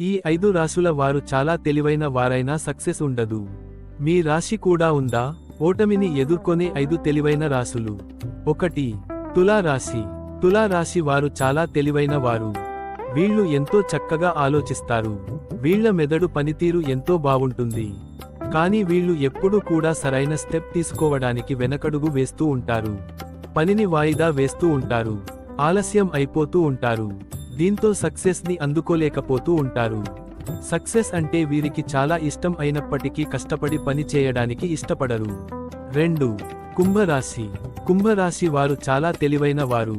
ఈ ఐదు రాశుల వారు చాలా తెలివైన వారైనా సక్సెస్ ఉండదు. మీ రాశి కూడా ఉందా? ఓటమిని ఎదుర్కొనే ఐదు తెలివైన రాశులు. ఒకటి తులా రాశి. తులా రాశి వారు చాలా తెలివైన వారు. వీళ్ళు ఎంతో చక్కగా ఆలోచిస్తారు. వీళ్ళ మెదడు పనితీరు ఎంతో బావుంటుంది. కానీ వీళ్ళు ఎప్పుడూ కూడా సరైన స్టెప్ తీసుకోవడానికి వెనకడుగు వేస్తూ ఉంటారు. పనిని వాయిదా వేస్తూ ఉంటారు. ఆలస్యం అయిపోతూ ఉంటారు. దీంతో సక్సెస్ని అందుకోలేకపోతూ ఉంటారు. సక్సెస్ అంటే వీరికి చాలా ఇష్టం అయినప్పటికీ కష్టపడి పని చేయడానికి ఇష్టపడరు. రెండు కుంభరాశి. కుంభరాశి వారు చాలా తెలివైన వారు.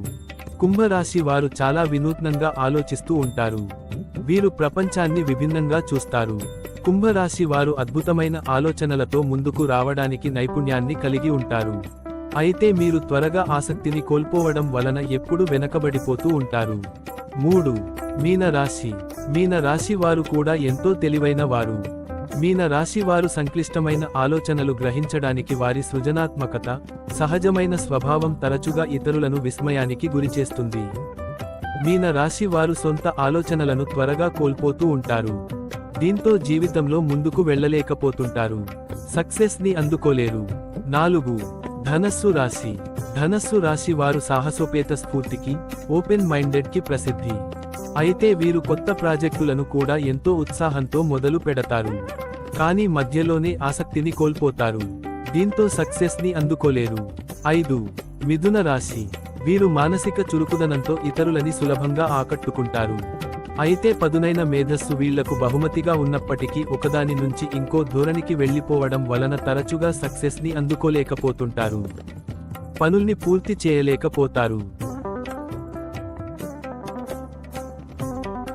కుంభరాశి వారు చాలా వినూత్నంగా ఆలోచిస్తూ ఉంటారు. వీరు ప్రపంచాన్ని విభిన్నంగా చూస్తారు. కుంభరాశి వారు అద్భుతమైన ఆలోచనలతో ముందుకు రావడానికి నైపుణ్యాన్ని కలిగి ఉంటారు. అయితే మీరు త్వరగా ఆసక్తిని కోల్పోవడం వలన ఎప్పుడు వెనకబడిపోతూ ఉంటారు. మూడు. మీన రాశి మీన రాశి వారు కూడా ఎంతో తెలివైన వారు. మీన రాశి వారు సంక్లిష్టమైన ఆలోచనలు గ్రహించడానికి వారి సృజనాత్మకత సహజమైన స్వభావం తరచుగా ఇతరులను విస్మయానికి గురిచేస్తుంది. మీన రాశి వారు సొంత ఆలోచనలను త్వరగా కోల్పోతూ ఉంటారు. దీంతో జీవితంలో ముందుకు వెళ్ళలేకపోతుంటారు. సక్సెస్ని అందుకోలేరు. నాలుగు. ధనస్సు రాశి. ధనస్సు రాశి వారు సాహసోపేత స్ఫూర్తికి ఓపెన్ మైండెడ్కి ప్రసిద్ధి. అయితే వీరు కొత్త ప్రాజెక్టులను కూడా ఎంతో ఉత్సాహంతో మొదలు పెడతారు. కానీ మధ్యలోనే ఆసక్తిని కోల్పోతారు. దీంతో సక్సెస్ని అందుకోలేరు. ఐదు మిథున రాశి. వీరు మానసిక చురుకుదనంతో ఇతరులని సులభంగా ఆకట్టుకుంటారు. అయితే పదునైన మేధస్సు వీళ్ళకు బహుమతిగా ఉన్నప్పటికీ ఒకదాని నుంచి ఇంకో ధోరణికి వెళ్ళిపోవడం వలన తరచుగా సక్సెస్ని అందుకోలేకపోతుంటారు. పనుల్ని పూర్తి చేయలేకపోతారు.